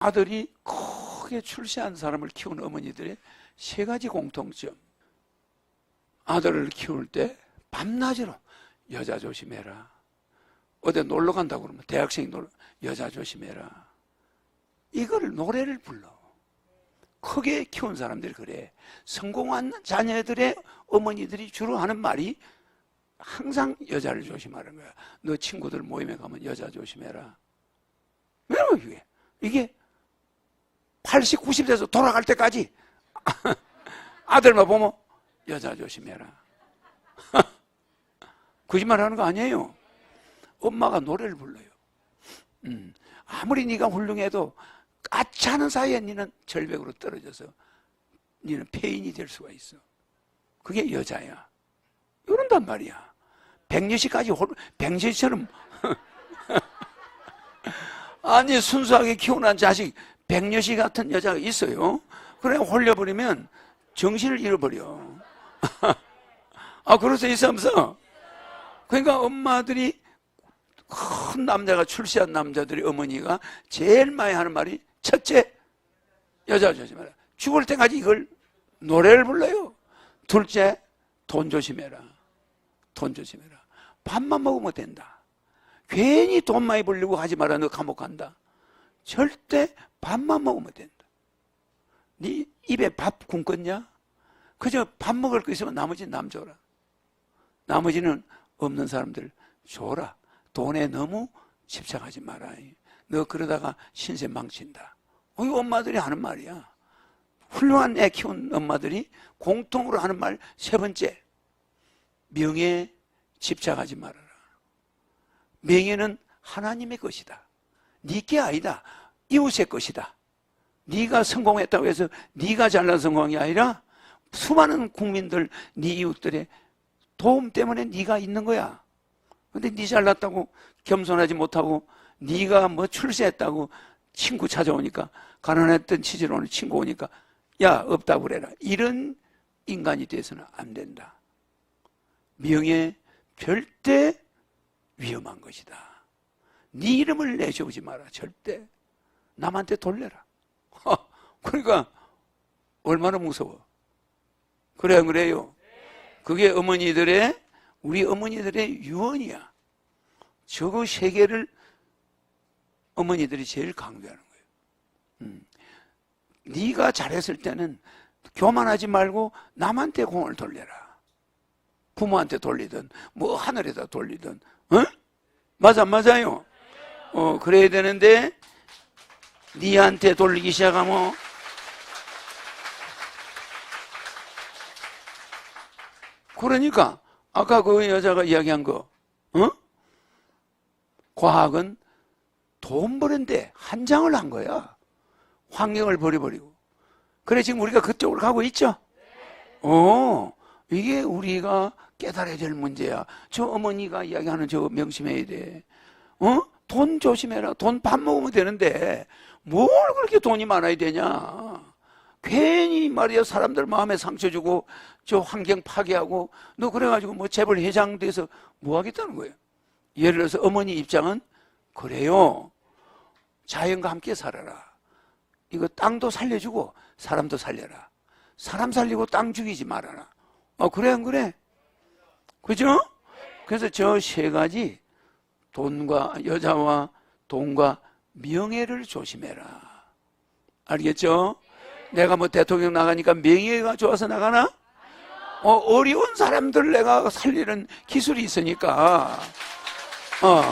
아들이 크게 출세한 사람을 키운 어머니들의 세 가지 공통점. 아들을 키울 때 밤낮으로 여자 조심해라. 어디 놀러 간다고 그러면 대학생이 놀러 여자 조심해라. 이걸 노래를 불러. 크게 키운 사람들이 그래. 성공한 자녀들의 어머니들이 주로 하는 말이 항상 여자를 조심하는 거야. 너 친구들 모임에 가면 여자 조심해라. 왜냐면 이게, 이게 80, 90 돼서 돌아갈 때까지 아들만 보면 여자 조심해라. 거짓말 하는 거 아니에요. 엄마가 노래를 불러요. 음, 아무리 네가 훌륭해도 까치하는 사이에 니는 절벽으로 떨어져서 니는 폐인이 될 수가 있어. 그게 여자야. 이런단 말이야. 백녀시까지 홀, 백녀시처럼 아니 순수하게 키우는 자식 백녀시 같은 여자가 있어요. 그래 홀려버리면 정신을 잃어버려. 아 그래서 있으면서 그러니까 엄마들이 큰 남자가 출세한 남자들이 어머니가 제일 많이 하는 말이 첫째 여자 조심해라. 죽을 때까지 이걸 노래를 불러요. 둘째 돈 조심해라. 돈 조심해라. 밥만 먹으면 된다. 괜히 돈 많이 벌려고 하지 마라. 너 감옥 간다. 절대 밥만 먹으면 된다. 네 입에 밥 굶겠냐? 그저 밥 먹을 거 있으면 나머지는 남 줘라. 나머지는 없는 사람들 줘라. 돈에 너무 집착하지 마라. 너 그러다가 신세 망친다. 어, 이 엄마들이 하는 말이야. 훌륭한 애 키운 엄마들이 공통으로 하는 말 세 번째. 명예에 집착하지 말아라. 명예는 하나님의 것이다. 네게 아니다. 이웃의 것이다. 네가 성공했다고 해서 네가 잘난 성공이 아니라 수많은 국민들, 네 이웃들의 도움 때문에 네가 있는 거야. 근데 네 잘났다고 겸손하지 못하고 네가 뭐 출세했다고 친구 찾아오니까 가난했던 치질 오는 친구 오니까 야 없다고 그래라. 이런 인간이 돼서는 안 된다. 명예 절대 위험한 것이다. 네 이름을 내세우지 마라. 절대 남한테 돌려라. 그러니까 얼마나 무서워. 그래 안 그래요? 그게 어머니들의 우리 어머니들의 유언이야. 저거 세 개를 어머니들이 제일 강조하는 거예요. 음. 네가 잘했을 때는 교만하지 말고 남한테 공을 돌려라. 부모한테 돌리든 뭐 하늘에다 돌리든 어? 맞아 맞아요. 어 그래야 되는데 니한테 돌리기 시작하면 그러니까 아까 그 여자가 이야기한 거, 어? 과학은 돈 버는데 한 장을 한 거야. 환경을 버려버리고. 그래 지금 우리가 그쪽으로 가고 있죠? 어, 이게 우리가 깨달아야 될 문제야. 저 어머니가 이야기하는 저 명심해야 돼. 어? 돈 조심해라. 돈 밥 먹으면 되는데 뭘 그렇게 돈이 많아야 되냐? 괜히 말이야 사람들 마음에 상처 주고 저 환경 파괴하고 너 그래가지고 뭐 재벌 회장 돼서 뭐 하겠다는 거예요. 예를 들어서 어머니 입장은 그래요. 자연과 함께 살아라. 이거 땅도 살려주고 사람도 살려라. 사람 살리고 땅 죽이지 말아라. 어 그래 안 그래? 그죠? 그래서 저 세 가지 돈과 여자와 돈과 명예를 조심해라. 알겠죠? 내가 뭐 대통령 나가니까 명예가 좋아서 나가나? 어, 어려운 사람들 내가 살리는 기술이 있으니까. 어.